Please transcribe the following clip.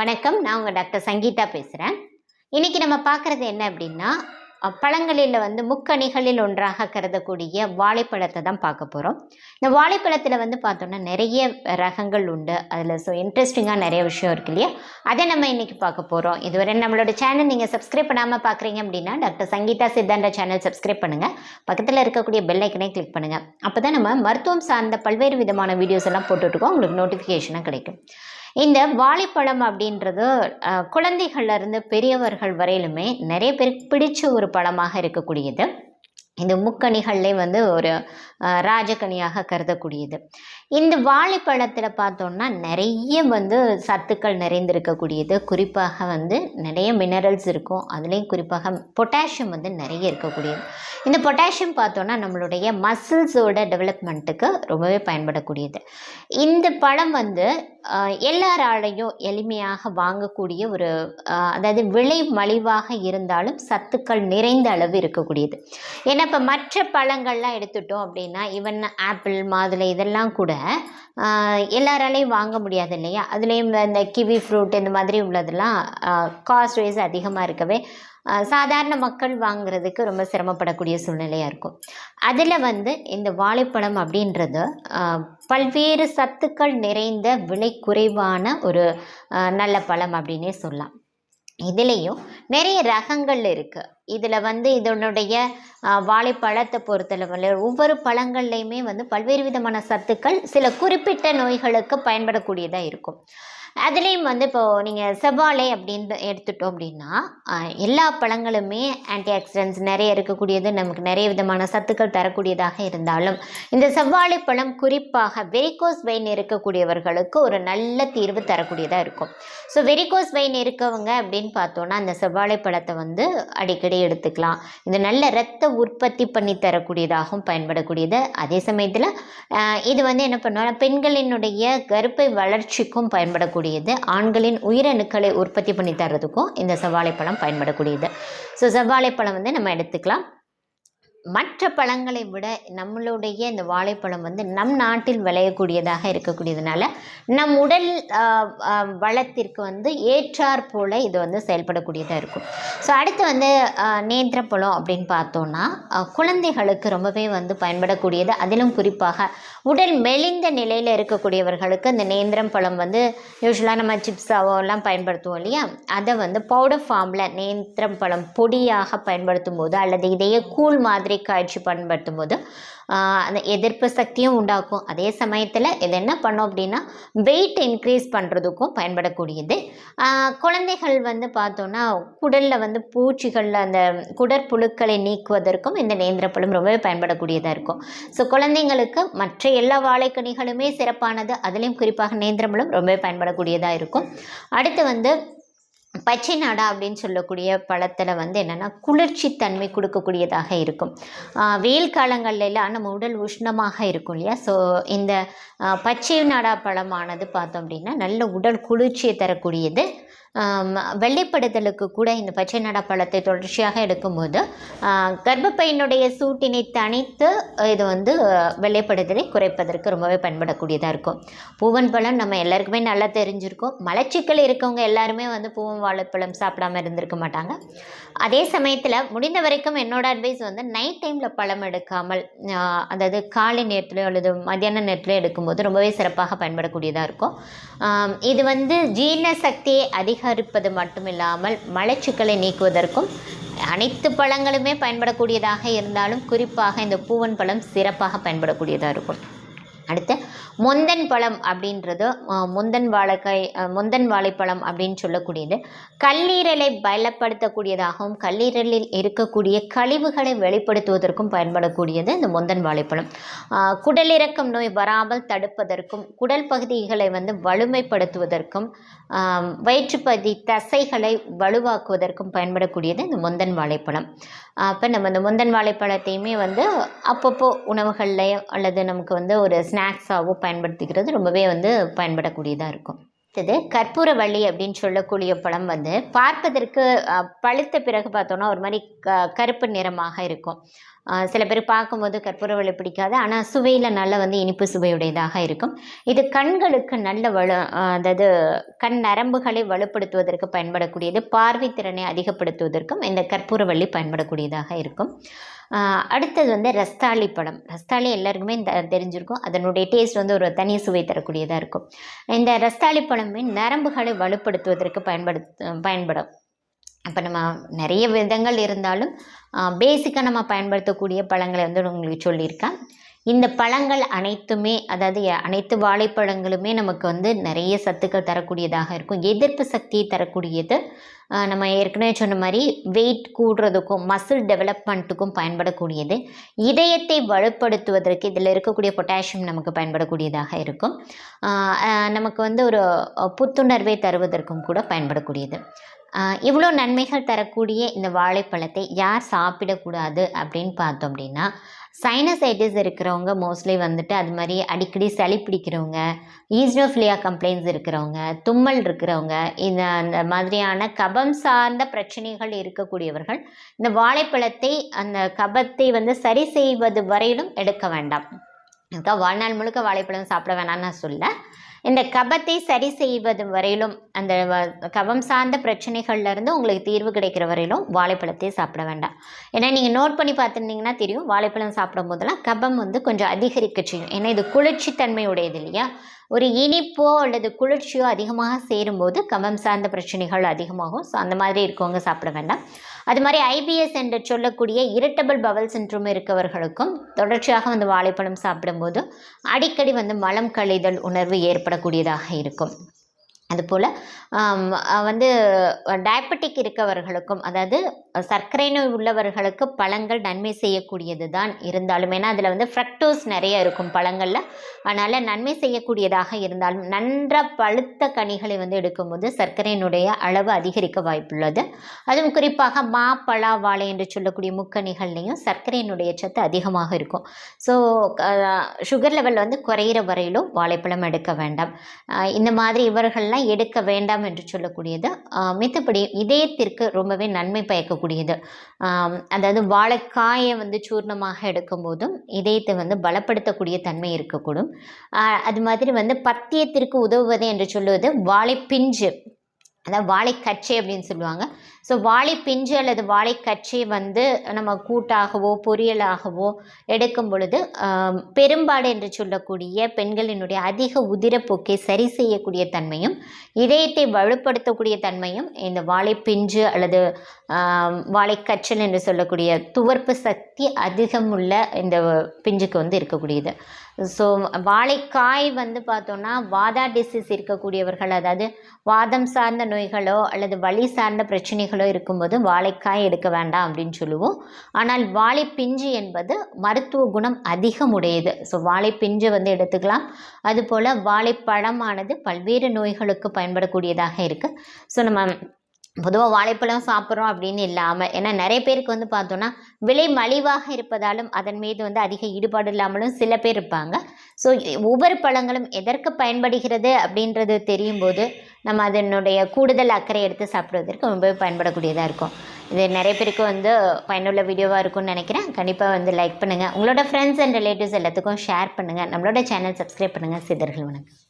வணக்கம். நான் உங்கள் டாக்டர் சங்கீதா பேசுகிறேன் இன்றைக்கி நம்ம பார்க்குறது என்ன அப்படின்னா பழங்களில் வந்து முக்கணிகளில் ஒன்றாக கருதக்கூடிய வாழைப்பழத்தை தான் பார்க்க போகிறோம் இந்த வாழைப்பழத்தில் வந்து பார்த்தோன்னா நிறைய ரகங்கள் உண்டு. அதில் ஸோ இன்ட்ரெஸ்டிங்காக நிறைய விஷயம் இருக்கு இல்லையா? அதை நம்ம இன்றைக்கி பார்க்க போகிறோம் இதுவரை நம்மளோட சேனல் நீங்கள் சப்ஸ்கிரைப் பண்ணாமல் பார்க்குறீங்க அப்படின்னா doctor Sangeetha Siddhanta channel subscribe பண்ணுங்கள் பக்கத்தில் இருக்கக்கூடிய பெல் ஐக்கனை கிளிக் பண்ணுங்கள் அப்போ தான் நம்ம மருத்துவம் சார்ந்த பல்வேறு விதமான வீடியோஸ் எல்லாம் போட்டுட்ருக்கோம் உங்களுக்கு நோட்டிஃபிகேஷனாக கிடைக்கும். இந்த வாழைப்பழம் அப்படின்றது குழந்தைகள்லேருந்து பெரியவர்கள் வரையிலுமே நிறைய பேருக்கு பிடிச்ச ஒரு பழமாக இருக்கக்கூடியது. இந்த முக்கணிகள்லே வந்து ஒரு அஹ், ராஜகனியாக கருதக்கூடியது. இந்த வாழைப்பழத்தில் பார்த்தோம்னா நிறைய வந்து சத்துக்கள் நிறைந்திருக்கக்கூடியது. குறிப்பாக வந்து நிறைய மினரல்ஸ் இருக்கும். அதுலேயும் குறிப்பாக பொட்டாசியம் வந்து நிறைய இருக்கக்கூடியது. இந்த பொட்டாசியம் பார்த்தோன்னா நம்மளுடைய மசில்ஸோட டெவலப்மெண்ட்டுக்கு ரொம்பவே பயன்படக்கூடியது. இந்த பழம் வந்து எல்லாராலையும் எளிமையாக வாங்கக்கூடிய ஒரு அதாவது விலை மலிவாக இருந்தாலும் சத்துக்கள் நிறைந்த அளவு இருக்கக்கூடியது. ஏன்னா இப்போ மற்ற பழங்கள்லாம் எடுத்துட்டோம் அப்படின்னா ஈவன் ஆப்பிள் மாதுளை இதெல்லாம் கூட எல்லாராலையும் வாங்க முடியாது இல்லையா? அதுலேயும் இந்த கிவி ஃப்ரூட் இந்த மாதிரி உள்ளதெல்லாம் காஸ்ட் வைஸ் அதிகமாக இருக்கவே சாதாரண மக்கள் வாங்குறதுக்கு ரொம்ப சிரமப்படக்கூடிய சூழ்நிலையாக இருக்கும். அதில் வந்து இந்த வாழைப்பழம் அப்படின்றது பல்வேறு சத்துக்கள் நிறைந்த விலை குறைவான ஒரு நல்ல பழம் அப்படின்னே சொல்லலாம். இதுலேயும் நிறைய ரகங்கள் இருக்குது இதில் வந்து இதனுடைய வாழைப்பழத்தை பொறுத்தளவில் ஒவ்வொரு பழங்கள்லையுமே வந்து பல்வேறு விதமான சத்துக்கள் சில குறிப்பிட்ட நோய்களுக்கு பயன்படக்கூடியதாக இருக்கும். அதுலேயும் வந்து இப்போது நீங்கள் செவ்வாழை அப்படின்னு எடுத்துட்டோம் அப்படின்னா எல்லா பழங்களுமே ஆன்டி ஆக்சிடென்ட்ஸ் நிறைய இருக்கக்கூடியது நமக்கு நிறைய விதமான சத்துக்கள் தரக்கூடியதாக இருந்தாலும் இந்த செவ்வாழை பழம் குறிப்பாக வெரிகோஸ் வெயின் இருக்கக்கூடியவர்களுக்கு ஒரு நல்ல தீர்வு தரக்கூடியதாக இருக்கும். ஸோ வெரிகோஸ் வெயின் இருக்கவங்க அப்படின்னு பார்த்தோன்னா அந்த செவ்வாழை பழத்தை வந்து அடிக்கடி எடுத்துக்கலாம். இது நல்ல இரத்த உற்பத்தி பண்ணி தரக்கூடியதாகவும் பயன்படக்கூடியது. அதே சமயத்தில் இது வந்து என்ன பண்ணுவோம்னா பெண்களினுடைய கருப்பை வளர்ச்சிக்கும் பயன்படக்கூடிய பயன்படக்கூடியது ஆண்களின் உயிரணுக்களை உற்பத்தி பண்ணி தர்றதுக்கும் இந்த செவ்வாழைப்பழம் பயன்படக்கூடியது. ஸோ செவ்வாழைப்பழம் வந்து நம்ம எடுத்துக்கலாம். மற்ற பழங்களை விட நம்மளுடைய இந்த வாழைப்பழம் வந்து நம் நாட்டில் விளையக்கூடியதாக இருக்கக்கூடியதுனால நம் உடல் வளத்திற்கு வந்து ஏற்றாற் போல் இது வந்து செயல்படக்கூடியதாக இருக்கும். ஸோ அடுத்து வந்து நேந்திரப்பழம் அப்படின்னு பார்த்தோன்னா குழந்தைகளுக்கு ரொம்பவே வந்து பயன்படக்கூடியது. அதிலும் குறிப்பாக உடல் மெலிந்த நிலையில் இருக்கக்கூடியவர்களுக்கு இந்த நேந்திரம் பழம் வந்து யூஸ்வலாக நம்ம சிப்ஸாவோ எல்லாம் பயன்படுத்துவோம் இல்லையா? அதை வந்து பவுடர் ஃபார்மில் நேந்திரம் பழம் பொடியாக பயன்படுத்தும் போது அல்லது இதையே கூழ் மாதிரி காய்ச்சி பயன்படுத்தும் போது அந்த எதிர்ப்பு சக்தியும் உண்டாக்கும். அதே சமயத்தில் இது என்ன பண்ணும் அப்படின்னா வெயிட் இன்க்ரீஸ் பண்ணுறதுக்கும் பயன்படக்கூடியது. குழந்தைகள் வந்து பார்த்தோன்னா குடலில் வந்து பூச்சிகளில் அந்த குடற்புழுக்களை நீக்குவதற்கும் இந்த நேந்திரப்பழம் ரொம்பவே பயன்படக்கூடியதாக இருக்கும். ஸோ குழந்தைங்களுக்கு மற்ற எல்லா வாழைக்கனிகளுமே சிறப்பானது. அதுலேயும் குறிப்பாக நேந்திரம்பழம் ரொம்பவே பயன்படக்கூடியதாக இருக்கும். அடுத்து வந்து பச்சை நாடா அப்படின்னு சொல்லக்கூடிய பழத்தில் வந்து என்னென்னா குளிர்ச்சி தன்மை கொடுக்கக்கூடியதாக இருக்கும். வெயில் காலங்கள்ல நம்ம உடல் உஷ்ணமாக இருக்கும் இல்லையா? ஸோ இந்த பச்சை நாடா பழமானது பார்த்தோம் அப்படின்னா நல்ல உடல் குளிர்ச்சியை தரக்கூடியது. வெள்ளைப்படுதலுக்கு கூட இந்த பச்சை நாடா பழத்தை தொடர்ச்சியாக எடுக்கும்போது கர்ப்பப்பையினுடைய சூட்டினை தணித்து இது வந்து வெள்ளைப்படுதலை குறைப்பதற்கு ரொம்பவே பயன்படக்கூடியதாக இருக்கும். பூவன் பழம் நம்ம எல்லாருக்குமே நல்லா தெரிஞ்சிருக்கும். மலச்சிக்கல் இருக்கவங்க எல்லாருமே வந்து பூவன் வாழைப்பழம் சாப்பிடாம இருந்திருக்க மாட்டாங்க. அதே சமயத்தில் முடிந்த வரைக்கும் என்னோடய அட்வைஸ் வந்து நைட் டைமில் பழம் எடுக்காமல் அதாவது காலை நேரத்துலையோ அல்லது மத்தியான நேரத்துலையோ எடுக்கும்போது ரொம்பவே சிறப்பாக பயன்படக்கூடியதாக இருக்கும். இது வந்து ஜீரண சக்தியை அதிகரிப்பது மட்டும் இல்லாமல் மலச்சிக்கலை நீக்குவதற்கும் அனைத்து பழங்களுமே பயன்படக்கூடியதாக இருந்தாலும் குறிப்பாக இந்த பூவன் பழம் சிறப்பாக பயன்படக்கூடியதாக இருக்கும். அடுத்து முந்தன் பழம் அப்படின்றது முந்தன் வாழைக்காய் முந்தன் வாழைப்பழம் அப்படின்னு சொல்லக்கூடியது. கல்லீரலை பலப்படுத்தக்கூடியதாகவும் கல்லீரலில் இருக்கக்கூடிய கழிவுகளை வெளிப்படுத்துவதற்கும் பயன்படக்கூடியது இந்த முந்தன் வாழைப்பழம். குடலிறக்கம் நோய் வராமல் தடுப்பதற்கும் குடல் பகுதிகளை வந்து வலுமைப்படுத்துவதற்கும் ஆம், வயிற்றுப்பகுதி தசைகளை வலுவாக்குவதற்கும் பயன்படக்கூடியது இந்த முந்தன் வாழைப்பழம். அப்போ நம்ம இந்த முந்தன் வாழைப்பழத்தையுமே வந்து அப்பப்போ உணவுகள்லையோ அல்லது நமக்கு வந்து ஒரு ஸ்நாக்ஸாகவோ பயன்படுத்திக்கிறது ரொம்பவே வந்து பயன்படக்கூடியதாக இருக்கும். அடுத்தது கற்பூரவள்ளி அப்படின்னு சொல்லக்கூடிய பழம் வந்து பார்ப்பதற்கு பழுத்த பிறகு பார்த்தோன்னா ஒரு மாதிரி க கருப்பு நிறமாக இருக்கும். சில பேர் பார்க்கும்போது கற்பூரவள்ளி பிடிக்காது. ஆனால் சுவையில் நல்ல வந்து இனிப்பு சுவையுடையதாக இருக்கும். இது கண்களுக்கு நல்ல வலு அதாவது கண் நரம்புகளை வலுப்படுத்துவதற்கு பயன்படக்கூடியது. பார்வை திறனை அதிகப்படுத்துவதற்கும் இந்த கற்பூரவள்ளி பயன்படக்கூடியதாக இருக்கும். அடுத்தது வந்து ரஸ்தாளி பழம். ரஸ்தாளி எல்லாருக்குமே இந்த தெரிஞ்சிருக்கும். அதனுடைய டேஸ்ட் வந்து ஒரு தனி சுவை தரக்கூடியதாக இருக்கும். இந்த ரஸ்தாளி பழமே நரம்புகளை வலுப்படுத்துவதற்கு பயன்படு பயன்படும். அப்போ நம்ம நிறைய விதங்கள் இருந்தாலும் பேசிக்காக நம்ம பயன்படுத்தக்கூடிய பழங்களை வந்து உங்களுக்கு சொல்லியிருக்கேன். இந்த பழங்கள் அனைத்துமே அதாவது அனைத்து வாழைப்பழங்களுமே நமக்கு வந்து நிறைய சத்துக்கள் தரக்கூடியதாக இருக்கும். எதிர்ப்பு சக்தியை தரக்கூடியது. நம்ம ஏற்கனவே சொன்ன மாதிரி வெயிட் கூடுறதுக்கும் மசில் டெவலப்மெண்ட்டுக்கும் பயன்படக்கூடியது. இதயத்தை வலுப்படுத்துவதற்கு இதில் இருக்கக்கூடிய பொட்டாசியம் நமக்கு பயன்படக்கூடியதாக இருக்கும். நமக்கு வந்து ஒரு புத்துணர்வை தருவதற்கும் கூட பயன்படக்கூடியது. இவ்வளோ நன்மைகள் தரக்கூடிய இந்த வாழைப்பழத்தை யார் சாப்பிடக்கூடாது அப்படின்னு பார்த்தோம் அப்படின்னா சைனசைட்டிஸ் இருக்கிறவங்க மோஸ்ட்லி வந்துட்டு அது மாதிரி அடிக்கடி சளி பிடிக்கிறவங்க ஈஸ்னோஃபிலியா கம்ப்ளைண்ட்ஸ் இருக்கிறவங்க தும்மல் இருக்கிறவங்க இந்த அந்த மாதிரியான கபம் சார்ந்த பிரச்சனைகள் இருக்கக்கூடியவர்கள் இந்த வாழைப்பழத்தை அந்த கபத்தை வந்து சரி செய்வது வரையிலும் எடுக்க வேண்டாம். அக்கா வாழ்நாள் முழுக்க வாழைப்பழம் சாப்பிட வேணாம்னு நான் சொல்ல இந்த கபத்தை சரி செய்வது வரையிலும் அந்த கபம் சார்ந்த பிரச்சனைகள்லேருந்து உங்களுக்கு தீர்வு கிடைக்கிற வரையிலும் வாழைப்பழத்தை சாப்பிட வேண்டாம். ஏன்னா நீங்கள் நோட் பண்ணி பார்த்துருந்தீங்கன்னா தெரியும் வாழைப்பழம் சாப்பிடும் போதெல்லாம் கபம் வந்து கொஞ்சம் அதிகரிக்க செய்யும். ஏன்னா இது குளிர்ச்சி தன்மையுடையது இல்லையா? ஒரு இனிப்போ அல்லது குளிர்ச்சியோ அதிகமாக சேரும்போது கபம் சார்ந்த பிரச்சனைகள் அதிகமாகும். ஸோ அந்த மாதிரி இருக்கவங்க சாப்பிட வேண்டாம். அது மாதிரி ஐபிஎஸ் என்று சொல்லக்கூடிய இரிட்டபிள் பவல் சின்ட்ரோம் இருக்கவர்களுக்கும் தொடர்ச்சியாக வந்து வாழைப்பழம் சாப்பிடும்போது அடிக்கடி வந்து மலம் கழிதல் உணர்வு ஏற்படக்கூடியதாக இருக்கும். அதுபோல் வந்து டயபெட்டிக் இருக்கவர்களுக்கும் அதாவது சர்க்கரை நோய் உள்ளவர்களுக்கு பழங்கள் நன்மை செய்யக்கூடியது தான் இருந்தாலும் ஏன்னா அதில் வந்து ஃப்ரக்டோஸ் நிறைய இருக்கும் பழங்களில். அதனால் நன்மை செய்யக்கூடியதாக இருந்தாலும் நன்றாக பழுத்த கனிகளை வந்து எடுக்கும்போது சர்க்கரையினுடைய அளவு அதிகரிக்க வாய்ப்புள்ளது. அதுவும் குறிப்பாக மா பலா வாழை என்று சொல்லக்கூடிய முக்கணிகள்லையும் சர்க்கரையினுடைய சத்து அதிகமாக இருக்கும். ஸோ சுகர் லெவல் வந்து குறையிற வரையிலும் வாழைப்பழம் எடுக்க வேண்டாம். இந்த மாதிரி இவர்கள்லாம் எடுக்க வேண்டாம் என்று சொல்லக்கூடியது. மித்தபடி இதயத்திற்கு ரொம்பவே நன்மை பயக்கக்கூடியது. அதாவது வாழைக்காயை வந்து சூர்ணமாக எடுக்கும்போதும் இதயத்தை வந்து பலப்படுத்தக்கூடிய தன்மை இருக்கக்கூடும். ஆஹ் அது மாதிரி வந்து பத்தியத்திற்கு உதவுவது என்று சொல்லுவது வாழைப்பிஞ்சு அதாவது வாழைக்கச்சை அப்படின்னு சொல்லுவாங்க. ஸோ வாழைப்பிஞ்சு அல்லது வாழைக்கச்சை வந்து நம்ம கூட்டாகவோ பொரியலாகவோ எடுக்கும் பொழுது பெரும்பாடு என்று சொல்லக்கூடிய பெண்களினுடைய அதிக உதிரப்போக்கை சரி செய்யக்கூடிய தன்மையும் இதயத்தை வலுப்படுத்தக்கூடிய தன்மையும் இந்த வாழைப்பிஞ்சு அல்லது வாழைக்கச்சல் என்று சொல்லக்கூடிய துவர்ப்பு சக்தி அதிகம் உள்ள இந்த பிஞ்சுக்கு வந்து இருக்கக்கூடியது. ஸோ வாழைக்காய் வந்து பார்த்தோன்னா வாதா டிசீஸ் இருக்கக்கூடியவர்கள் அதாவது வாதம் சார்ந்த நோய்களோ அல்லது வலி சார்ந்த பிரச்சனைகள் இருக்கும்போது வாழைக்காய் எடுக்க வேண்டாம் அப்படின்னு சொல்லுவோம். ஆனால் வாழைப்பிஞ்சு என்பது மருத்துவ குணம் அதிகம் உடையது. ஸோ வாழைப்பிஞ்சு வந்து எடுத்துக்கலாம். அதுபோல் வாழைப்பழமானது பல்வேறு நோய்களுக்கு பயன்படக்கூடியதாக இருக்குது ஸோ நம்ம பொதுவாக வாழைப்பழம் சாப்பிட்றோம் அப்படின்னு இல்லாமல் ஏன்னா நிறைய பேருக்கு வந்து பார்த்தோன்னா விலை மலிவாக இருப்பதாலும் அதன் மீது வந்து அதிக ஈடுபாடு இல்லாமலும் சில பேர் இருப்பாங்க. ஸோ ஒவ்வொரு பழங்களும் எதற்கு பயன்படுகிறது அப்படின்றது தெரியும் போது நம்ம அதனுடைய கூடுதல் அக்கறை எடுத்து சாப்பிடுவதற்கு ரொம்பவே பயன்படக்கூடியதாக இருக்கும். இது நிறைய பேருக்கு வந்து பயனுள்ள வீடியோவாக இருக்கும்னு நினைக்கிறேன். கண்டிப்பாக வந்து லைக் பண்ணுங்கள் உங்களோட ஃப்ரெண்ட்ஸ் அண்ட் ரிலேட்டிவ்ஸ் எல்லாத்துக்கும் ஷேர் பண்ணுங்கள் நம்மளோட சேனல் சப்ஸ்கிரைப் பண்ணுங்கள் சிதர்கள் வணக்கம்.